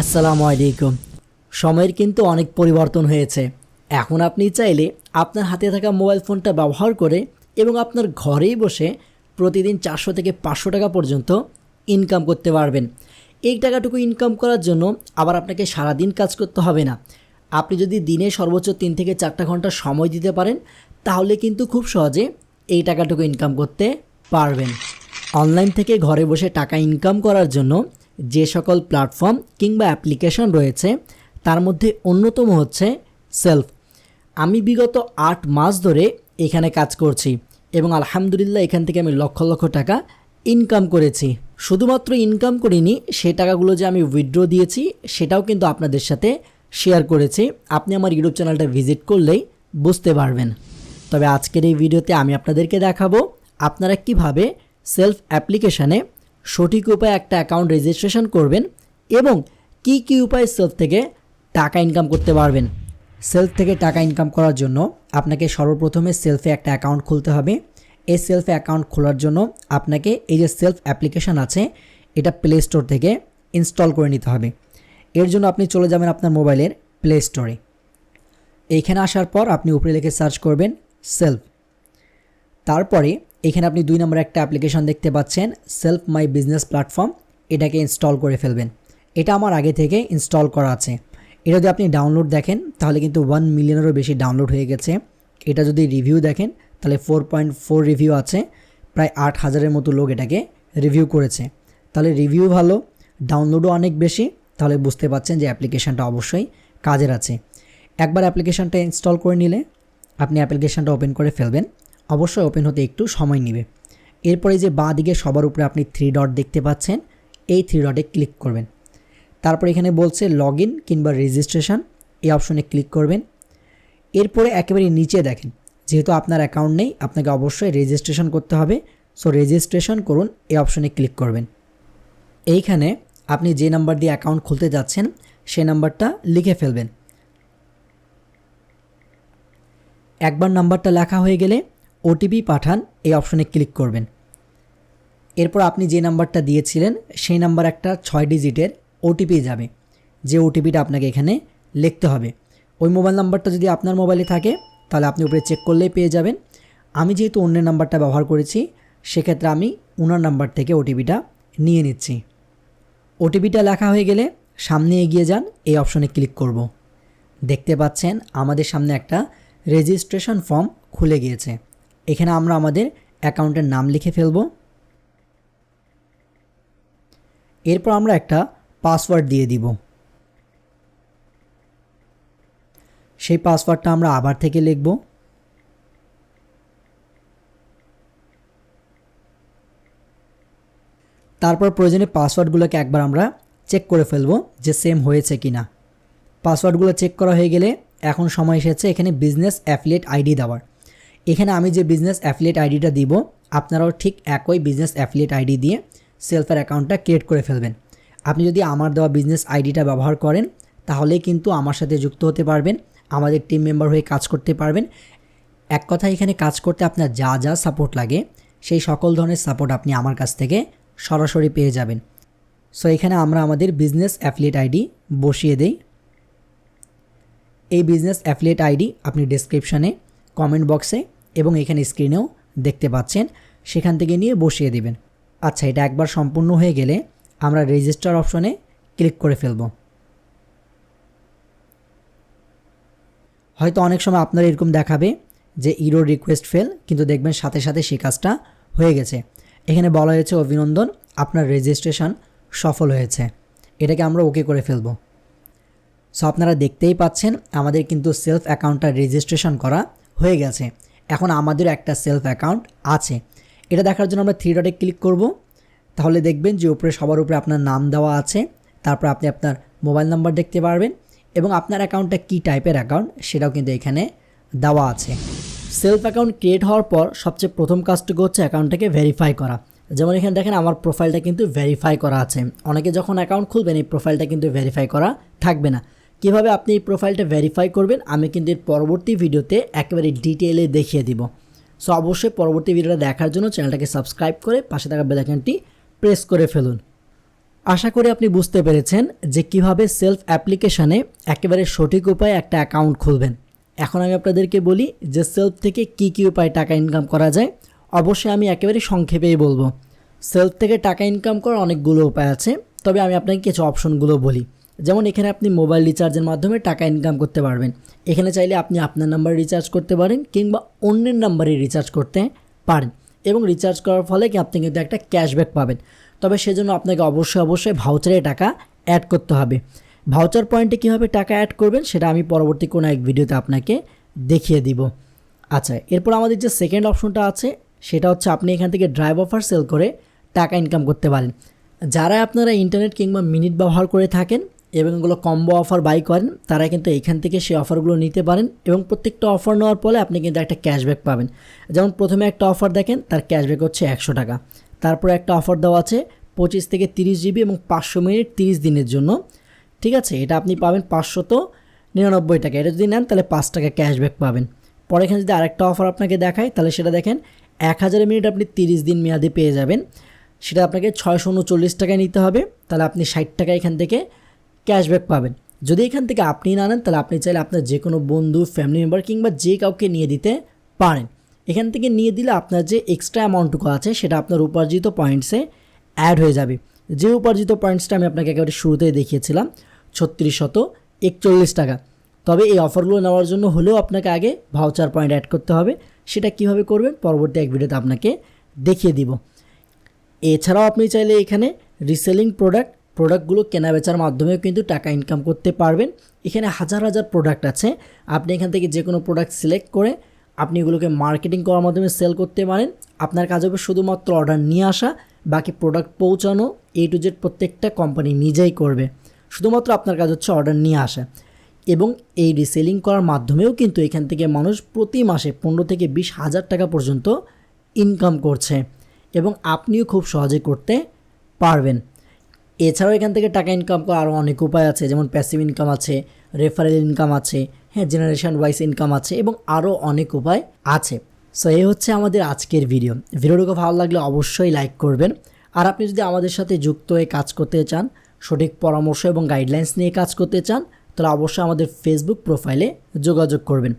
আসসালামু আলাইকুম। সময়ের কিন্তু অনেক পরিবর্তন হয়েছে। এখন আপনি চাইলে আপনার হাতে থাকা মোবাইল ফোনটা ব্যবহার করে এবং আপনার ঘরেই বসে প্রতিদিন চারশো থেকে পাঁচশো টাকা পর্যন্ত ইনকাম করতে পারবেন। এই টাকাটুকু ইনকাম করার জন্য আবার আপনাকে সারাদিন কাজ করতে হবে না। আপনি যদি দিনে সর্বোচ্চ তিন থেকে চারটা ঘণ্টা সময় দিতে পারেন, তাহলে কিন্তু খুব সহজে এই টাকাটুকু ইনকাম করতে পারবেন। অনলাইন থেকে ঘরে বসে টাকা ইনকাম করার জন্য যে সকল প্ল্যাটফর্ম কিংবা অ্যাপ্লিকেশন রয়েছে, তার মধ্যে অন্যতম হচ্ছে সেলফ। আমি বিগত আট মাস ধরে এখানে কাজ করছি এবং আলহামদুলিল্লাহ এখান থেকে আমি লক্ষ লক্ষ টাকা ইনকাম করেছি। শুধুমাত্র ইনকাম করিনি, সে টাকাগুলো যে আমি উইথড্র দিয়েছি, সেটাও কিন্তু আপনাদের সাথে শেয়ার করেছি। আপনি আমার ইউটিউব চ্যানেলটা ভিজিট করলেই বুঝতে পারবেন। তবে আজকের এই ভিডিওতে আমি আপনাদেরকে দেখাবো, আপনারা কীভাবে সেলফ অ্যাপ্লিকেশানে সঠিক উপায়ে একটা অ্যাকাউন্ট রেজিস্ট্রেশন করবেন এবং কি কি উপায়ে সেলফ থেকে টাকা ইনকাম করতে পারবেন। সেলফ থেকে টাকা ইনকাম করার জন্য আপনাকে সর্বপ্রথমে সেলফে একটা অ্যাকাউন্ট খুলতে হবে। এই সেলফে অ্যাকাউন্ট খোলার জন্য আপনাকে এই যে সেলফ অ্যাপ্লিকেশান আছে, এটা প্লে স্টোর থেকে ইনস্টল করে নিতে হবে। এর জন্য আপনি চলে যাবেন আপনার মোবাইলের প্লে স্টোরে এইখানে আসার পর আপনি উপরে লিখে সার্চ করবেন সেলফ তারপরে এখানে আপনি দুই নম্বর একটা অ্যাপ্লিকেশন দেখতে পাচ্ছেন সেলফ মাই বিজনেস প্ল্যাটফর্ম এটাকে ইনস্টল করে ফেলবেন। এটা আমার আগে থেকে ইনস্টল করা আছে। এটা যদি আপনি ডাউনলোড দেখেন, তাহলে কিন্তু ওয়ান মিলিয়নেরও বেশি ডাউনলোড হয়ে গেছে। এটা যদি রিভিউ দেখেন, তাহলে ফোর পয়েন্ট ফোর রিভিউ আছে। প্রায় আট হাজারের মতো লোক এটাকে রিভিউ করেছে। তাহলে রিভিউ ভালো ডাউনলোডও অনেক বেশি। তাহলে বুঝতে পাচ্ছেন যে অ্যাপ্লিকেশানটা অবশ্যই কাজের আছে। একবার অ্যাপ্লিকেশানটা ইনস্টল করে নিলে, আপনি অ্যাপ্লিকেশানটা ওপেন করে ফেলবেন। অবশ্যই ওপেন হতে একটু সময় নেবে। এরপরে যে বাঁ দিকে সবার উপরে আপনি থ্রি ডট দেখতে পাচ্ছেন, এই থ্রি ডটে ক্লিক করবেন। তারপর এখানে বলছে লগ ইন কিংবা রেজিস্ট্রেশন এই অপশনে ক্লিক করবেন। এরপরে একেবারে নিচে দেখেন, যেহেতু আপনার অ্যাকাউন্ট নেই, আপনাকে অবশ্যই রেজিস্ট্রেশন করতে হবে। সো রেজিস্ট্রেশন করুন, এই অপশনে ক্লিক করবেন। এইখানে আপনি যে নাম্বার দিয়ে অ্যাকাউন্ট খুলতে যাচ্ছেন সেই নাম্বারটা লিখে ফেলবেন। একবার নাম্বারটা লেখা হয়ে গেলে ওটিপি পাঠান, এই অপশনে ক্লিক করবেন। এরপর আপনি যে নাম্বারটা দিয়েছিলেন, সেই নাম্বার একটা ছয় ডিজিটের ওটিপি যাবে। যে ওটিপিটা আপনাকে এখানে লিখতে হবে। ওই মোবাইল নাম্বারটা যদি আপনার মোবাইলে থাকে, তাহলে আপনি উপরে চেক করলেই পেয়ে যাবেন। আমি যেহেতু অন্যের নাম্বারটা ব্যবহার করেছি, সেক্ষেত্রে আমি ওনার নাম্বার থেকে ওটিপিটা নিয়ে নিচ্ছি। ওটিপিটা লেখা হয়ে গেলে সামনে এগিয়ে যান, এই অপশনে ক্লিক করব। দেখতে পাচ্ছেন, আমাদের সামনে একটা রেজিস্ট্রেশন ফর্ম খুলে গিয়েছে। এখানে আমরা আমাদের অ্যাকাউন্টের নাম লিখে ফেলব। এরপর আমরা একটা পাসওয়ার্ড দিয়ে দিব। সেই পাসওয়ার্ডটা আমরা আবার থেকে লিখব। তারপর প্রয়োজনে পাসওয়ার্ডগুলোকে একবার আমরা চেক করে ফেলব যে সেম হয়েছে কি না পাসওয়ার্ডগুলো চেক করা হয়ে গেলে এখন সময় এসেছে এখানে বিজনেস অ্যাফিলিয়েট আইডি দেওয়ার। এখানে আমি যে বিজনেস অ্যাফিলিয়েট আইডিটা দিব, আপনারাও ঠিক একই বিজনেস অ্যাফিলিয়েট আইডি দিয়ে সেলফের অ্যাকাউন্টটা ক্রিয়েট করে ফেলবেন। আপনি যদি আমার দেওয়া বিজনেস আইডিটা ব্যবহার করেন, তাহলেই কিন্তু আমার সাথে যুক্ত হতে পারবেন, আমাদের টিম মেম্বার হয়ে কাজ করতে পারবেন। এক কথা এখানে কাজ করতে আপনার যা যা সাপোর্ট লাগে, সেই সকল ধরনের সাপোর্ট আপনি আমার কাছ থেকে সরাসরি পেয়ে যাবেন। সো এখানে আমরা আমাদের বিজনেস অ্যাফিলিয়েট আইডি বসিয়ে দেই। এই বিজনেস অ্যাফিলিয়েট আইডি আপনি ডেসক্রিপশানে কমেন্ট বক্সে এবং এখানে স্ক্রিনেও দেখতে পাচ্ছেন, সেখান থেকে নিয়ে বসিয়ে দেবেন। আচ্ছা এটা একবার সম্পূর্ণ হয়ে গেলে আমরা রেজিস্টার অপশনে ক্লিক করে ফেলব। হয়তো অনেক সময় আপনার এরকম দেখাবে যে ইরো রিকোয়েস্ট ফেল কিন্তু দেখবেন সাথে সাথে সেই কাজটা হয়ে গেছে। এখানে বলা হয়েছে, অভিনন্দন, আপনার রেজিস্ট্রেশন সফল হয়েছে। এটাকে আমরা ওকে করে ফেলব। সো আপনারা দেখতেই পাচ্ছেন, আমাদের কিন্তু সেলফ অ্যাকাউন্টটা রেজিস্ট্রেশন করা হয়ে গেছে। এখন আমাদের একটা সেলফ অ্যাকাউন্ট আছে। এটা দেখার জন্য আমরা থ্রি ডটে ক্লিক করব। তাহলে দেখবেন যে উপরে সবার উপরে আপনার নাম দেওয়া আছে। তারপর আপনি আপনার মোবাইল নাম্বার দেখতে পারবেন এবং আপনার অ্যাকাউন্টটা কী টাইপের অ্যাকাউন্ট সেটাও কিন্তু এখানে দেওয়া আছে। সেলফ অ্যাকাউন্ট ক্রিয়েট হওয়ার পর সবচেয়ে প্রথম কাজটুকু হচ্ছে অ্যাকাউন্টটাকে ভেরিফাই করা। যেমন এখানে দেখেন আমার প্রোফাইলটা কিন্তু ভেরিফাই করা আছে। অনেকে যখন অ্যাকাউন্ট খুলবেন, এই প্রোফাইলটা কিন্তু ভেরিফাই করা থাকবে না। কীভাবে আপনি এই প্রোফাইলটা ভেরিফাই করবেন, আমি কিন্তু এর পরবর্তী ভিডিওতে একেবারে ডিটেলে দেখিয়ে দিব। সো অবশ্যই পরবর্তী ভিডিওটা দেখার জন্য চ্যানেলটাকে সাবস্ক্রাইব করে পাশে থাকা বেলাইকনটি প্রেস করে ফেলুন। আশা করি আপনি বুঝতে পেরেছেন যে কীভাবে সেলফ অ্যাপ্লিকেশনে একেবারে সঠিক উপায়ে একটা অ্যাকাউন্ট খুলবেন। এখন আমি আপনাদেরকে বলি যে সেলফ থেকে কি কি উপায়ে টাকা ইনকাম করা যায়। অবশ্যই আমি একেবারে সংক্ষেপেই বলব। সেলফ থেকে টাকা ইনকাম করার অনেকগুলো উপায় আছে, তবে আমি আপনাকে কিছু অপশনগুলো বলি। যেমন এখানে আপনি মোবাইল রিচার্জের মাধ্যমে টাকা ইনকাম করতে পারবেন। এখানে চাইলে আপনি আপনার নাম্বারে রিচার্জ করতে পারেন কিংবা অন্যের নাম্বারে রিচার্জ করতে পারেন এবং রিচার্জ করার ফলে কি আপনি কিন্তু একটা ক্যাশব্যাক পাবেন। তবে সেজন্য আপনাকে অবশ্যই অবশ্যই ভাউচারে টাকা অ্যাড করতে হবে। ভাউচার পয়েন্টে কীভাবে টাকা অ্যাড করবেন সেটা আমি পরবর্তী কোনো এক ভিডিওতে আপনাকে দেখিয়ে দিব। আচ্ছা এরপর আমাদের যে সেকেন্ড অপশনটা আছে, সেটা হচ্ছে আপনি এখান থেকে ড্রাইভ অফার সেল করে টাকা ইনকাম করতে পারেন। যারা আপনারা ইন্টারনেট কিংবা মিনিট ব্যবহার করে থাকেন এবং এগুলো কম্বো অফার বাই করেন তারা কিন্তু এখান থেকে সেই অফারগুলো নিতে পারেন এবং প্রত্যেকটা অফার নেওয়ার পরে আপনি কিন্তু একটা ক্যাশব্যাক পাবেন। যেমন প্রথমে একটা অফার দেখেন, তার ক্যাশব্যাক হচ্ছে একশো টাকা। তারপরে একটা অফার দেওয়া আছে পঁচিশ থেকে তিরিশ জিবি এবং পাঁচশো মিনিট তিরিশ দিনের জন্য। ঠিক আছে, এটা আপনি পাবেন পাঁচশত নিরানব্বই টাকা। এটা যদি নেন, তাহলে পাঁচ টাকা ক্যাশব্যাক পাবেন। পরে এখানে যদি আরেকটা অফার আপনাকে দেখায় তাহলে সেটা দেখেন, এক হাজার মিনিট আপনি তিরিশ দিন মেয়াদে পেয়ে যাবেন। সেটা আপনাকে ছয়শো উনচল্লিশ টাকায় নিতে হবে। তাহলে আপনি ষাট টাকা এখান থেকে ক্যাশব্যাক পাবেন। যদি এখান থেকে আপনি না নেন, তাহলে আপনি চাইলে আপনার যে কোনো বন্ধু ফ্যামিলি মেম্বার কিংবা যে কাউকে নিয়ে দিতে পারেন। এখান থেকে নিয়ে দিলে আপনার যে এক্সট্রা অ্যামাউন্টটুকু আছে, সেটা আপনার উপার্জিত পয়েন্টসে অ্যাড হয়ে যাবে। যে উপার্জিত পয়েন্টসটা আমি আপনাকে একেবারে শুরুতেই দেখিয়েছিলাম ছত্রিশ শত একচল্লিশ টাকা। তবে এই অফারগুলো নেওয়ার জন্য হলেও আপনাকে আগে ভাউচার পয়েন্ট অ্যাড করতে হবে। সেটা কীভাবে করবেন, পরবর্তী এক ভিডিওতে আপনাকে দেখিয়ে দিব। এছাড়াও আপনি চাইলে এখানে রিসেলিং প্রোডাক্ট প্রোডাক্টগুলো কেনা বেচার মাধ্যমেও কিন্তু টাকা ইনকাম করতে পারবেন। এখানে হাজার হাজার প্রোডাক্ট আছে। আপনি এখান থেকে যে কোনো প্রোডাক্ট সিলেক্ট করে আপনি এগুলোকে মার্কেটিং করার মাধ্যমে সেল করতে পারেন। আপনার কাজ হবে শুধুমাত্র অর্ডার নিয়ে আসা, বাকি প্রোডাক্ট পৌঁছানো এ টু জেড প্রত্যেকটা কোম্পানি নিজেই করবে। শুধুমাত্র আপনার কাজ হচ্ছে অর্ডার নিয়ে আসা। এবং এই রিসেলিং করার মাধ্যমেও কিন্তু এখান থেকে মানুষ প্রতি মাসে পনেরো থেকে বিশ হাজার টাকা পর্যন্ত ইনকাম করছে। এবং আপনিও খুব সহজে করতে পারবেন। এছাড়াও এখান থেকে টাকা ইনকাম করার আরও অনেক উপায় আছে, যেমন প্যাসিভ ইনকাম আছে রেফারেল ইনকাম আছে হ্যাঁ জেনারেশন ওয়াইজ ইনকাম আছে এবং আরও অনেক উপায় আছে। সো এই হচ্ছে আমাদের আজকের ভিডিও ভিডিওটাকে ভালো লাগলে অবশ্যই লাইক করবেন। আর আপনি যদি আমাদের সাথে যুক্ত হয়ে কাজ করতে চান, সঠিক পরামর্শ এবং গাইডলাইন্স নিয়ে কাজ করতে চান, তাহলে অবশ্যই আমাদের ফেসবুক প্রোফাইলে যোগাযোগ করবেন।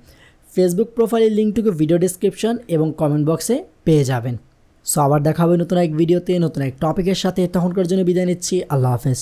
ফেসবুক প্রোফাইলের লিঙ্কটুকু ভিডিও ডিসক্রিপশন এবং কমেন্ট বক্সে পেয়ে যাবেন। সো আবার দেখা হবে নতুন এক ভিডিওতে নতুন এক টপিকের সাথে। তখনকার জন্য বিদায় নিচ্ছি। আল্লাহ হাফেজ।